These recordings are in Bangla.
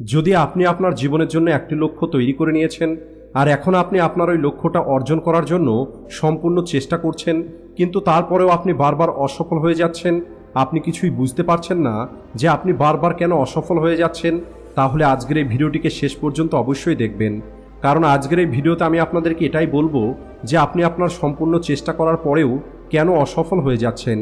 যদি আপনি আপনার জীবনের জন্য একটি লক্ষ্য তৈরি করে নিয়েছেন, আর এখন আপনি আপনার ওই লক্ষ্যটা অর্জন করার জন্য সম্পূর্ণ চেষ্টা করছেন, কিন্তু তারপরেও আপনি বারবার অসফল হয়ে যাচ্ছেন, আপনি কিছুই বুঝতে পারছেন না যে আপনি বারবার কেন অসফল হয়ে যাচ্ছেন, তাহলে আজকের এই ভিডিওটিকে শেষ পর্যন্ত অবশ্যই দেখবেন। কারণ আজকের এই ভিডিওতে আমি আপনাদেরকে এটাই বলব যে আপনি আপনার সম্পূর্ণ চেষ্টা করার পরেও কেন অসফল হয়ে যাচ্ছেন।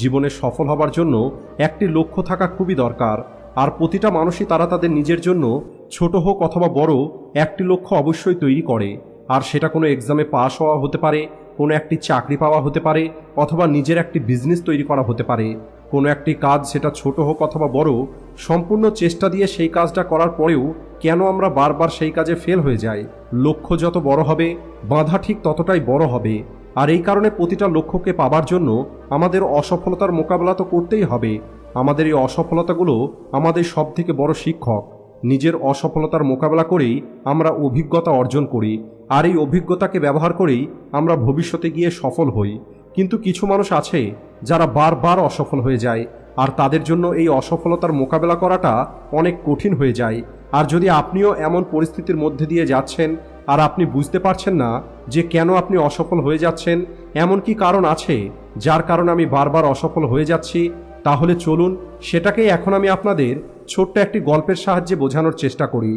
জীবনে সফল হবার জন্য একটি লক্ষ্য থাকা খুবই দরকার। আর প্রতিটা মানুষই তারা তাদের নিজের জন্য ছোট হোক অথবা বড়, একটি লক্ষ্য অবশ্যই তৈরি করে। আর সেটা কোনো এক্সামে পাশ হওয়া হতে পারে, কোনো একটি চাকরি পাওয়া হতে পারে, অথবা নিজের একটি বিজনেস তৈরি করা হতে পারে। কোনো একটি কাজ সেটা ছোট হোক অথবা বড়, সম্পূর্ণ চেষ্টা দিয়ে সেই কাজটা করার পরেও কেন আমরা বারবার সেই কাজে ফেল হয়ে যাই? লক্ষ্য যত বড় হবে, বাধা ঠিক ততটাই বড় হবে। আর এই কারণে প্রতিটা লক্ষ্যকে পাবার জন্য আমাদের অসফলতার মোকাবেলা তো করতেই হবে। আমাদের এই অসফলতাগুলো আমাদের সব থেকে বড় শিক্ষক। নিজের অসফলতার মোকাবেলা করেই আমরা অভিজ্ঞতা অর্জন করি। আর এই অভিজ্ঞতাকে ব্যবহার করেই আমরা ভবিষ্যতে গিয়ে সফল হই। কিন্তু কিছু মানুষ আছে যারা বারবার অসফল হয়ে যায়, আর তাদের জন্য এই অসফলতার মোকাবেলা করাটা অনেক কঠিন হয়ে যায়। আর যদি আপনিও এমন পরিস্থিতির মধ্যে দিয়ে যাচ্ছেন, আর আপনি বুঝতে পারছেন না যে কেন আপনি অসফল হয়ে যাচ্ছেন, এমন কি কারণ আছে যার কারণে আমি বারবার অসফল হয়ে যাচ্ছি তাহলে চলুন সেটাকেই এখন আমি আপনাদের ছোট্ট একটি গল্পের সাহায্যে বোঝানোর চেষ্টা করি।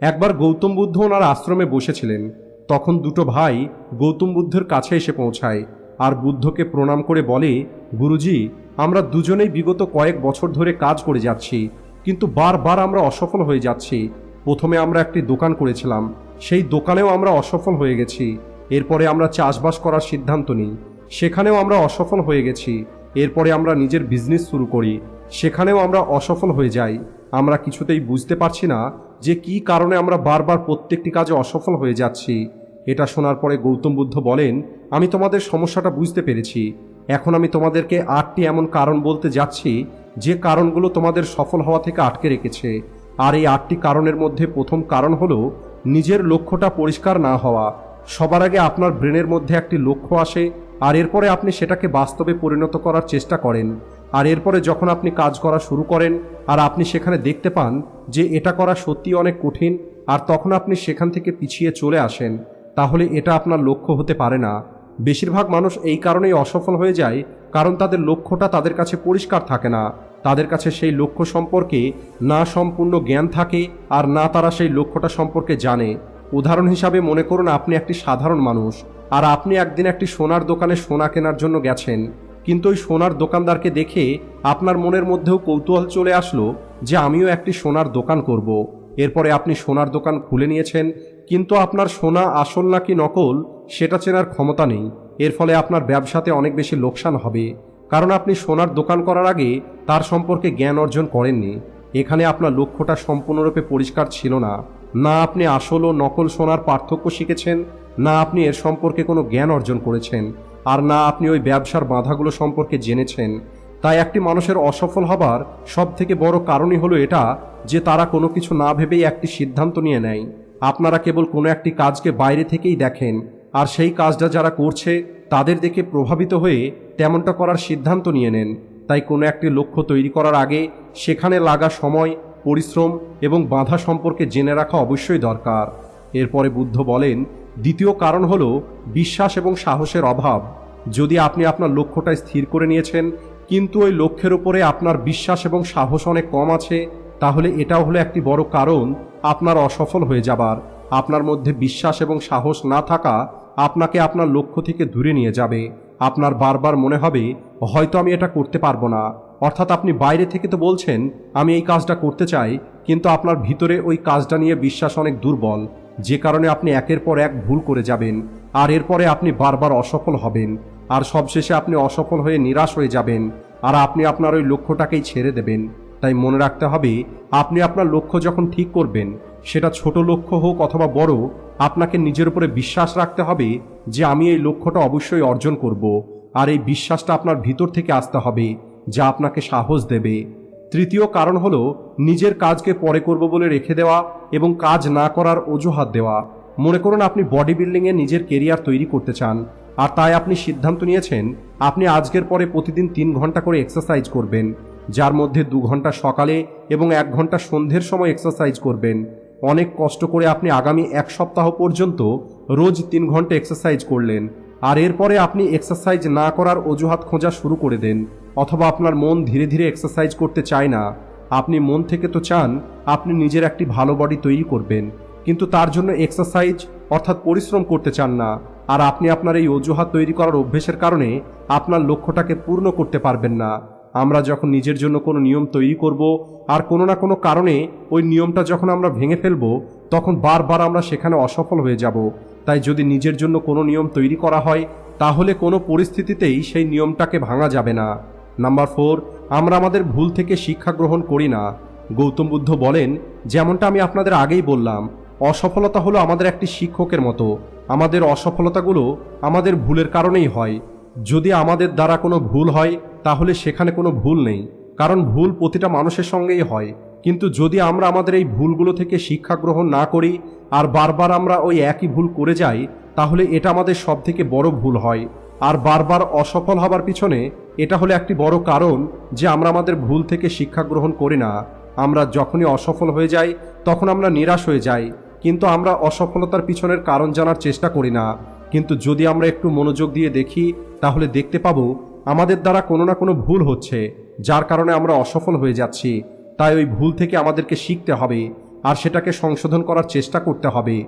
একবার গৌতম বুদ্ধ ওনার আশ্রমে বসেছিলেন। তখন দুটো ভাই গৌতম বুদ্ধের কাছে এসে পৌঁছায় আর বুদ্ধকে প্রণাম করে বলে, গুরুজি, আমরা দুজনেই বিগত কয়েক বছর ধরে কাজ করে যাচ্ছি, কিন্তু বারবার আমরা অসফল হয়ে যাচ্ছি। প্রথমে আমরা একটি দোকান করেছিলাম, সেই দোকানেও আমরা অসফল হয়ে গেছি। এরপরে আমরা চাষবাস করার সিদ্ধান্ত নিই। সেখানেও আমরা অসফল হয়ে গেছি। এরপরে আমরা নিজের বিজনেস শুরু করি। সেখানেও আমরা অসফল হয়ে যাই। আমরা কিছুতেই বুঝতে পারছি না যে কি কারণে আমরা বারবার প্রত্যেকটি কাজে অসফল হয়ে যাচ্ছি। এটা শোনার পরে গৌতম বুদ্ধ বলেন, আমি তোমাদের সমস্যাটা বুঝতে পেরেছি। এখন আমি তোমাদেরকে আটটি এমন কারণ বলতে যাচ্ছি, যে কারণগুলো তোমাদের সফল হওয়া থেকে আটকে রেখেছে। আর এই আটটি কারণের মধ্যে প্রথম কারণ হলো, নিজের লক্ষ্যটা পরিষ্কার না হওয়া। সবার আগে আপনার ব্রেনের মধ্যে একটি লক্ষ্য আসে আর এরপরে আপনি সেটাকে বাস্তবে পরিণত করার চেষ্টা করেন। আর এরপরে যখন আপনি কাজ করা শুরু করেন আর আপনি সেখানে দেখতে পান যে এটা করা সত্যি অনেক কঠিন আর তখন আপনি সেখান থেকে পিছিয়ে চলে আসেন, তাহলে এটা আপনার লক্ষ্য হতে পারে না। বেশিরভাগ মানুষ এই কারণেই অসফল হয়ে যায় কারণ তাদের লক্ষ্যটা তাদের কাছে পরিষ্কার থাকে না। তাদের কাছে সেই লক্ষ্য সম্পর্কে না সম্পূর্ণ জ্ঞান থাকে আর না তারা সেই লক্ষ্যটা সম্পর্কে জানে। উদাহরণ হিসাবে মনে করুন আপনি একটি সাধারণ মানুষ। আর আপনি একদিন একটি সোনার দোকানে সোনা কেনার জন্য গেছেন, কিন্তু ওই সোনার দোকানদারকে দেখে আপনার মনের মধ্যেও কৌতূহল চলে আসলো যে আমিও একটি সোনার দোকান করব। এরপরে আপনি সোনার দোকান খুলে নিয়েছেন, কিন্তু আপনার সোনা আসল নাকি নকল, সেটা চেনার ক্ষমতা নেই। এর ফলে আপনার ব্যবসাতে অনেক বেশি লোকসান হবে। কারণ আপনি সোনার দোকান করার আগে তার সম্পর্কে জ্ঞান অর্জন করেননি। এখানে আপনার লক্ষ্যটা সম্পূর্ণরূপে পরিষ্কার ছিল না। না আপনি আসল ও নকল সোনার পার্থক্য শিখেছেন না আপনি এর সম্পর্কে কোনো জ্ঞান অর্জন করেছেন, আর না আপনি ওই ব্যবসার বাধাগুলো সম্পর্কে জেনেছেন। তাই একটি মানুষের অসফল হবার সব থেকে বড় কারণই হলো এটা যে তারা কোনো কিছু না ভেবেই একটি সিদ্ধান্ত নিয়ে নেয়। আপনারা কেবল কোনো একটি কাজকে বাইরে থেকেই দেখেন, আর সেই কাজটা যারা করছে তাদের দেখে প্রভাবিত হয়ে তেমনটা করার সিদ্ধান্ত নিয়ে নেন। তাই কোনো একটি লক্ষ্য তৈরি করার আগে সেখানে লাগা সময়, পরিশ্রম এবং বাধা সম্পর্কে জেনে রাখা অবশ্যই দরকার। এরপরে বুদ্ধ বলেন দ্বিতীয় কারণ হল বিশ্বাস এবং সাহসের অভাব। যদি আপনি আপনার লক্ষ্যটা স্থির করে নিয়েছেন, কিন্তু ওই লক্ষ্যের উপরে আপনার বিশ্বাস এবং সাহস অনেক কম আছে, তাহলে এটাও হলো একটি বড় কারণ, আপনার অসফল হয়ে যাবার। আপনার মধ্যে বিশ্বাস এবং সাহস না থাকা আপনাকে আপনার লক্ষ্য থেকে দূরে নিয়ে যাবে। আপনার বারবার মনে হবে, হয়তো আমি এটা করতে পারব না। অর্থাৎ আপনি বাইরে থেকে তো বলছেন, আমি এই কাজটা করতে চাই, কিন্তু আপনার ভিতরে ওই কাজটা নিয়ে বিশ্বাস অনেক দুর্বল। যে কারণে আপনি একের পর এক ভুল করে যাবেন, আর এরপরে আপনি বারবার অসফল হবেন, আর সবশেষে আপনি অসফল হয়ে নিরাশ হয়ে যাবেন, আর আপনি আপনার ওই লক্ষ্যটাকেই ছেড়ে দেবেন। তাই মনে রাখতে হবে, আপনি আপনার লক্ষ্য যখন ঠিক করবেন, সেটা ছোট লক্ষ্য হোক অথবা বড়, আপনাকে নিজের উপরে বিশ্বাস রাখতে হবে যে আমি এই লক্ষ্যটা অবশ্যই অর্জন করব, আর এই বিশ্বাসটা আপনার ভিতর থেকে আসতে হবে, যা আপনাকে সাহস দেবে। তৃতীয় কারণ হলো নিজের কাজকে পরে করব বলে রেখে দেওয়া এবং কাজ না করার অজুহাত দেওয়া। মনে করুন আপনি বডি বিল্ডিংয়ে নিজের কেরিয়ার তৈরি করতে চান আর তাই আপনি সিদ্ধান্ত নিয়েছেন আপনি আজকের পরে প্রতিদিন তিন ঘণ্টা করে এক্সারসাইজ করবেন, যার মধ্যে দু ঘণ্টা সকালে এবং এক ঘণ্টা সন্ধ্যের সময় এক্সারসাইজ করবেন। অনেক কষ্ট করে আপনি আগামী এক সপ্তাহ পর্যন্ত রোজ তিন ঘণ্টা এক্সারসাইজ করলেন আর এরপরে আপনি এক্সারসাইজ না করার অজুহাত খোঁজা শুরু করে দেন। অথবা আপনার মন ধীরে ধীরে এক্সারসাইজ করতে চায় না। আপনি মন থেকে তো চান, আপনি নিজের একটি ভালো বডি তৈরি করবেন। কিন্তু তার জন্য এক্সারসাইজ অর্থাৎ পরিশ্রম করতে চান না। আর আপনি আপনার এই অজুহাত তৈরি করার অভ্যেসের কারণে আপনার লক্ষ্যটাকে পূর্ণ করতে পারবেন না। আমরা যখন নিজের জন্য কোনো নিয়ম তৈরি করব, আর কোনো না কোনো কারণে ওই নিয়মটা যখন আমরা ভেঙে ফেলব, তখন বারবার আমরা সেখানে অসফল হয়ে যাব। তাই যদি নিজের জন্য কোনো নিয়ম তৈরি করা হয়, তাহলে কোনো পরিস্থিতিতেই সেই নিয়মটাকে ভাঙা যাবে না। নাম্বার ফোর আমরা আমাদের ভুল থেকে শিক্ষা গ্রহণ করি না। গৌতম বুদ্ধ বলেন, যেমনটা আমি আপনাদের আগেই বললাম, অসফলতা হলো আমাদের একটি শিক্ষকের মতো। আমাদের অসফলতাগুলো আমাদের ভুলের কারণেই হয়। যদি আমাদের দ্বারা কোনো ভুল হয়, তাহলে সেখানে কোনো ভুল নেই। কারণ ভুল প্রতিটা মানুষের সঙ্গেই হয়। কিন্তু যদি আমরা আমাদের এই ভুলগুলো থেকে শিক্ষা গ্রহণ না করি, আর বারবার আমরা ওই একই ভুল করে যাই, তাহলে এটা আমাদের সব থেকে বড় ভুল হয়। আর বারবার অসফল হবার পিছনে এটা হলো একটি বড় কারণ যে আমরা আমাদের ভুল থেকে শিক্ষা গ্রহণ করি না। আমরা যখনই অসফল হয়ে যাই, তখন আমরা নিরাশ হয়ে যাই। কিন্তু আমরা অসফলতার পিছনের কারণ জানার চেষ্টা করি না। কিন্তু যদি আমরা একটু মনোযোগ দিয়ে দেখি, তাহলে দেখতে পাবো আমাদের দ্বারা কোনো না কোনো ভুল হচ্ছে, যার কারণে আমরা অসফল হয়ে যাচ্ছি। তাই ওই ভুল থেকে আমাদেরকে শিখতে হবে আর সেটাকে সংশোধন করার চেষ্টা করতে হবে।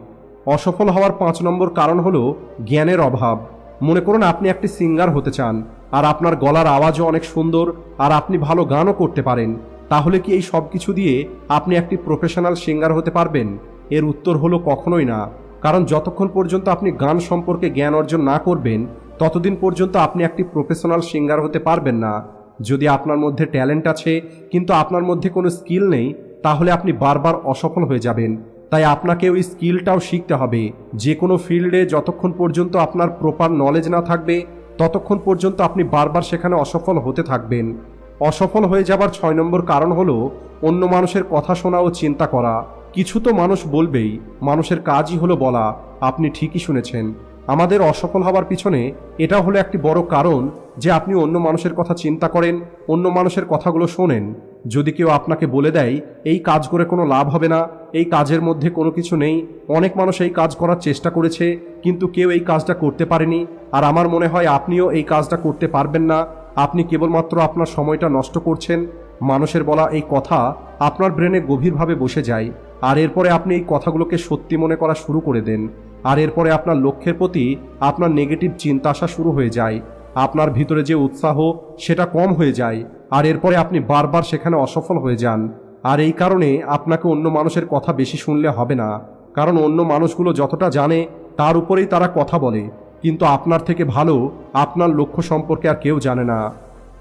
অসফল হওয়ার পাঁচ নম্বর কারণ হলো জ্ঞানের অভাব। মনে করুন আপনি একটি সিঙ্গার হতে চান। আর আপনার গলার আওয়াজও অনেক সুন্দর, আর আপনি ভালো গানও করতে পারেন। তাহলে কি এই সব কিছু দিয়ে আপনি একটি প্রফেশনাল সিঙ্গার হতে পারবেন? এর উত্তর হলো কখনোই না। কারণ যতক্ষণ পর্যন্ত আপনি গান সম্পর্কে জ্ঞান অর্জন না করবেন, ততদিন পর্যন্ত আপনি একটি প্রফেশনাল সিঙ্গার হতে পারবেন না। যদি আপনার মধ্যে ট্যালেন্ট আছে, কিন্তু আপনার মধ্যে কোনো স্কিল নেই, তাহলে আপনি বারবার অসফল হয়ে যাবেন। তাই আপনাকে ওই স্কিলটাও শিখতে হবে। যে কোনো ফিল্ডে যতক্ষণ পর্যন্ত আপনার প্রপার নলেজ না থাকবে ততক্ষণ পর্যন্ত আপনি বারবার সেখানে অসফল হতে থাকবেন। অসফল হয়ে যাবার ছয় নম্বর কারণ হলো, অন্য মানুষের কথা শোনা ও চিন্তা করা। কিছু তো মানুষ বলবেই, মানুষের কাজই হলো বলা, আপনি ঠিকই শুনেছেন। আমাদের অসফল হওয়ার পিছনে এটা হলো একটি বড় কারণ যে আপনি অন্য মানুষের কথা চিন্তা করেন, অন্য মানুষের কথাগুলো শোনেন। যদি কেউ আপনাকে বলে দেয়, এই কাজ করে কোনো লাভ হবে না, এই কাজের মধ্যে কোনো কিছু নেই, অনেক মানুষ এই কাজ করার চেষ্টা করেছে, কিন্তু কেউ এই কাজটা করতে পারেনি, আর আমার মনে হয় আপনিও এই কাজটা করতে পারবেন না, আপনি কেবলমাত্র আপনার সময়টা নষ্ট করছেন। মানুষের বলা এই কথা আপনার ব্রেনে গভীরভাবে বসে যায়, আর এরপরে আপনি এই কথাগুলোকে সত্যি মনে করা শুরু করে দেন, আর এরপরে আপনার লক্ষ্যের প্রতি আপনার নেগেটিভ চিন্তা আসা শুরু হয়ে যায়, আপনার ভিতরে যে উৎসাহ সেটা কম হয়ে যায় আর এরপরে আপনি বারবার সেখানে অসফল হয়ে যান। আর এই কারণে আপনাকে অন্য মানুষের কথা বেশি শুনলে হবে না। কারণ অন্য মানুষগুলো যতটা জানে, তার উপরেই তারা কথা বলে। কিন্তু আপনার থেকে ভালো, আপনার লক্ষ্য সম্পর্কে আর কেউ জানে না।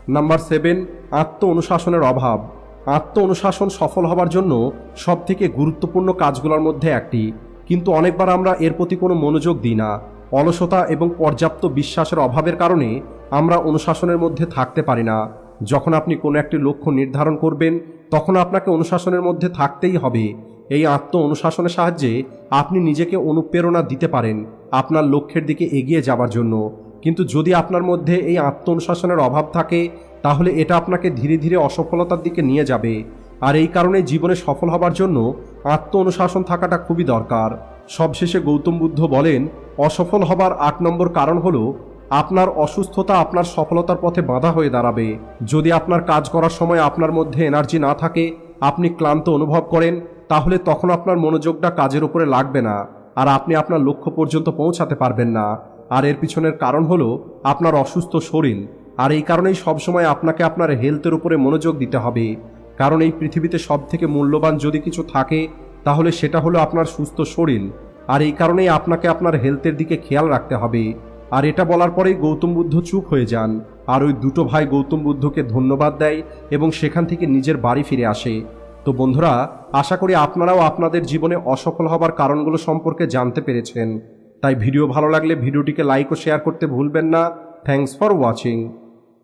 নাম্বার সেভেন আত্ম অনুশাসনের অভাব। আত্ম অনুশাসন সফল হবার জন্য সবথেকে গুরুত্বপূর্ণ কাজগুলোর মধ্যে একটি। কিন্তু অনেকবার আমরা এর প্রতি কোনো মনোযোগ দিই না। অলসতা এবং পর্যাপ্ত বিশ্বাসের অভাবের কারণে আমরা অনুশাসনের মধ্যে থাকতে পারি না। যখন আপনি কোনো একটি লক্ষ্য নির্ধারণ করবেন, তখন আপনাকে অনুশাসনের মধ্যে থাকতেই হবে। এই আত্ম অনুশাসনের সাহায্যে আপনি নিজেকে অনুপ্রেরণা দিতে পারেন আপনার লক্ষ্যের দিকে এগিয়ে যাবার জন্য। কিন্তু যদি আপনার মধ্যে এই আত্ম অনুশাসনের অভাব থাকে, তাহলে এটা আপনাকে ধীরে ধীরে অসফলতার দিকে নিয়ে যাবে। আর এই কারণে জীবনে সফল হবার জন্য আত্ম অনুশাসন থাকাটা খুবই দরকার। সবশেষে গৌতম বুদ্ধ বলেন, অসফল হবার আট নম্বর কারণ হলো আপনার অসুস্থতা আপনার সফলতার পথে বাধা হয়ে দাঁড়াবে। যদি আপনার কাজ করার সময় আপনার মধ্যে এনার্জি না থাকে, আপনি ক্লান্ত অনুভব করেন, তাহলে তখন আপনার মনোযোগটা কাজের উপরে লাগবে না, আর আপনি আপনার লক্ষ্য পর্যন্ত পৌঁছাতে পারবেন না। আর এর পিছনের কারণ হলো আপনার অসুস্থ শরীর, আর এই কারণেই সবসময় আপনাকে আপনার হেলথের উপরে মনোযোগ দিতে হবে। কারণ এই পৃথিবীতে সব থেকে মূল্যবান যদি কিছু থাকে, তাহলে সেটা হলো আপনার সুস্থ শরীর, আর এই কারণেই আপনাকে আপনার হেলথের দিকে খেয়াল রাখতে হবে। আর এটা বলার পরেই গৌতম বুদ্ধ চুপ হয়ে যান। আর ওই দুটো ভাই গৌতম বুদ্ধকে ধন্যবাদ দেয় এবং সেখান থেকে নিজের বাড়ি ফিরে আসে। তো বন্ধুরা, আশা করি আপনারাও আপনাদের জীবনে অসফল হবার কারণগুলো সম্পর্কে জানতে পেরেছেন। তাই ভিডিও ভালো লাগলে ভিডিওটিকে লাইক ও শেয়ার করতে ভুলবেন না। Thanks for watching